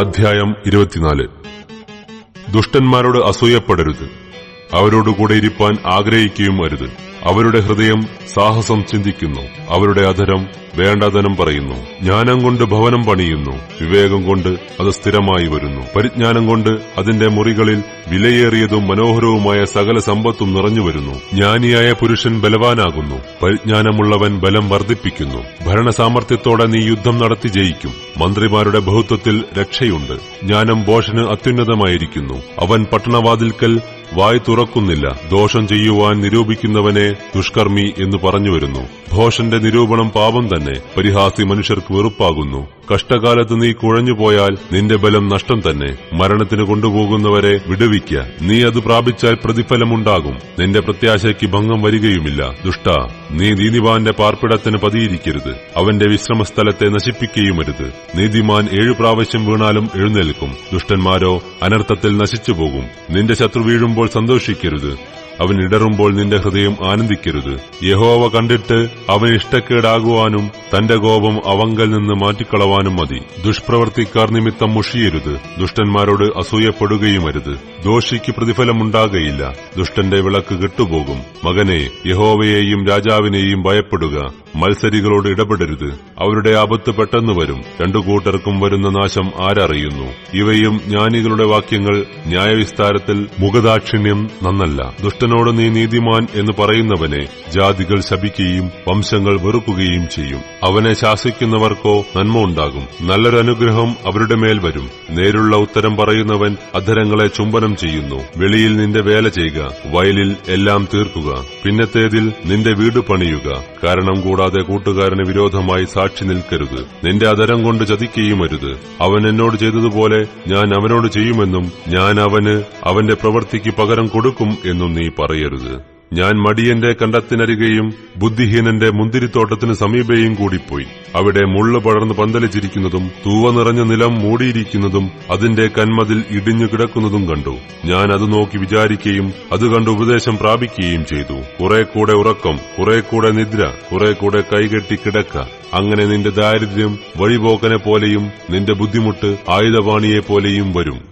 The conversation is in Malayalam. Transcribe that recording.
അധ്യായം ഇരുപത്തിനാല്. ദുഷ്ടന്മാരോട് അസൂയപ്പെടരുത്. അവരോടുകൂടെ ഇരിപ്പാൻ ആഗ്രഹിക്കുകയും അരുത്. അവരുടെ ഹൃദയം സാഹസം ചിന്തിക്കുന്നു. അവരുടെ അധരം വേണ്ടതനം പറയുന്നു. ജ്ഞാനം കൊണ്ട് ഭവനം പണിയുന്നു. വിവേകം കൊണ്ട് അത് സ്ഥിരമായി വരുന്നു. പരിജ്ഞാനം കൊണ്ട് അതിന്റെ മുറികളിൽ വിലയേറിയതും മനോഹരവുമായ സകല സമ്പത്തും നിറഞ്ഞു വരുന്നു. ജ്ഞാനിയായ പുരുഷൻ ബലവാനാകുന്നു. പരിജ്ഞാനമുള്ളവൻ ബലം വർദ്ധിപ്പിക്കുന്നു. ഭരണസാമർത്ഥ്യത്തോടെ നീ യുദ്ധം നടത്തി ജയിക്കും. മന്ത്രിമാരുടെ ബഹുത്വത്തിൽ രക്ഷയുണ്ട്. ജ്ഞാനം ബോഷന് അത്യുന്നതമായിരിക്കുന്നു. അവൻ പട്ടണവാതിൽക്കൽ വായ് തുറക്കുന്നില്ല. ദോഷം ചെയ്യുവാൻ നിരൂപിക്കുന്നവനെ ദുഷ്കർമ്മി എന്ന് പറഞ്ഞു വരുന്നു. ഭോഷന്റെ നിരൂപണം പാപം തന്നെ. പരിഹാസി മനുഷ്യർക്ക് വെറുപ്പാകുന്നു. കഷ്ടകാലത്ത് നീ കുഴഞ്ഞുപോയാൽ നിന്റെ ബലം നഷ്ടം തന്നെ. മരണത്തിന് കൊണ്ടുപോകുന്നവരെ വിടുവിക്ക. നീ അത് പ്രാപിച്ചാൽ പ്രതിഫലമുണ്ടാകും. നിന്റെ പ്രത്യാശയ്ക്ക് ഭംഗം വരികയുമില്ല. ദുഷ്ട നീ നീതിമാന്റെ പാർപ്പിടത്തിന് പതിയിരിക്കരുത്. അവന്റെ വിശ്രമസ്ഥലത്തെ നശിപ്പിക്കുകയുമരുത്. നീതിമാൻ ഏഴു പ്രാവശ്യം വീണാലും എഴുന്നേൽക്കും. ദുഷ്ടന്മാരോ അനർത്ഥത്തിൽ നശിച്ചുപോകും. നിന്റെ ശത്രു വീഴുമ്പോൾ സന്തോഷിക്കരുത്. അവൻ ഇടറുമ്പോൾ നിന്റെ ഹൃദയം ആനന്ദിക്കരുത്. യഹോവ കണ്ടിട്ട് അവൻ ഇഷ്ടക്കേടാകുവാനും തന്റെ കോപം അവങ്കൽ നിന്ന് മാറ്റിക്കളവാനും മതി. ദുഷ്പ്രവർത്തിക്കാർ നിമിത്തം മുഷിയരുത്. ദുഷ്ടന്മാരോട് അസൂയപ്പെടുകയുമരുത്. ദോഷിക്ക് പ്രതിഫലമുണ്ടാകയില്ല. ദുഷ്ടന്റെ വിളക്ക് കെട്ടുപോകും. മകനെ യഹോവയെയും രാജാവിനെയും ഭയപ്പെടുക. മത്സരികളോട് ഇടപെടരുത്. അവരുടെ ആപത്ത് പെട്ടെന്ന് വരും. രണ്ടു കൂട്ടർക്കും വരുന്ന നാശം ആരറിയുന്നു. ഇവയും ജ്ഞാനികളുടെ വാക്യങ്ങൾ ന്യായവിസ്താരത്തിൽ മുഖദാക്ഷിണ്യം നന്നല്ല. ദുഷ്ടനോട് നീ നീതിമാൻ എന്ന് പറയുന്നവനെ ജാതികൾ ശപിക്കുകയും വംശങ്ങൾ വെറുക്കുകയും ചെയ്യും. അവനെ ശാസിക്കുന്നവർക്കോ നന്മ ഉണ്ടാകും. നല്ലൊരു അനുഗ്രഹം അവരുടെ മേൽ വരും. നേരുള്ള ഉത്തരം പറയുന്നവൻ അധരങ്ങളെ ചുംബനം ചെയ്യുന്നു. വെളിയിൽ നിന്റെ വേല ചെയ്യുക. വയലിൽ എല്ലാം തീർക്കുക. പിന്നത്തേതിൽ നിന്റെ വീട് പണിയുക. കാരണം കൂടാതെ കൂട്ടുകാരന് വിരോധമായി സാക്ഷി നിൽക്കരുത്. നിന്റെ അതരം കൊണ്ട് ചതിക്കുകയുമരുത് അവൻ എന്നോട് ചെയ്തതുപോലെ ഞാൻ അവനോട് ചെയ്യുമെന്നും ഞാൻ അവന് അവന്റെ പ്രവൃത്തിക്ക് പകരം കൊടുക്കും എന്നും നീ പറയരുത്. ഞാൻ മടിയന്റെ കണ്ടത്തിനരികെയും ബുദ്ധിഹീനന്റെ മുന്തിരിത്തോട്ടത്തിന് സമീപയും കൂടിപ്പോയി. അവിടെ മുള്ള് പടർന്ന് പന്തലിച്ചിരിക്കുന്നതും തൂവ നിറഞ്ഞ നിലം മൂടിയിരിക്കുന്നതും അതിന്റെ കന്മതിൽ ഇടിഞ്ഞു കിടക്കുന്നതും കണ്ടു. ഞാൻ അത് നോക്കി വിചാരിക്കുകയും അത് കണ്ട് ഉപദേശം പ്രാപിക്കുകയും ചെയ്തു. കുറെ കൂടെ ഉറക്കം കുറെ കൂടെ നിദ്ര കുറെ കൂടെ കൈകെട്ടി കിടക്ക. അങ്ങനെ നിന്റെ ദാരിദ്ര്യം വഴിപോക്കനെ പോലെയും നിന്റെ ബുദ്ധിമുട്ട് ആയുധപാണിയെ പോലെയും വരും.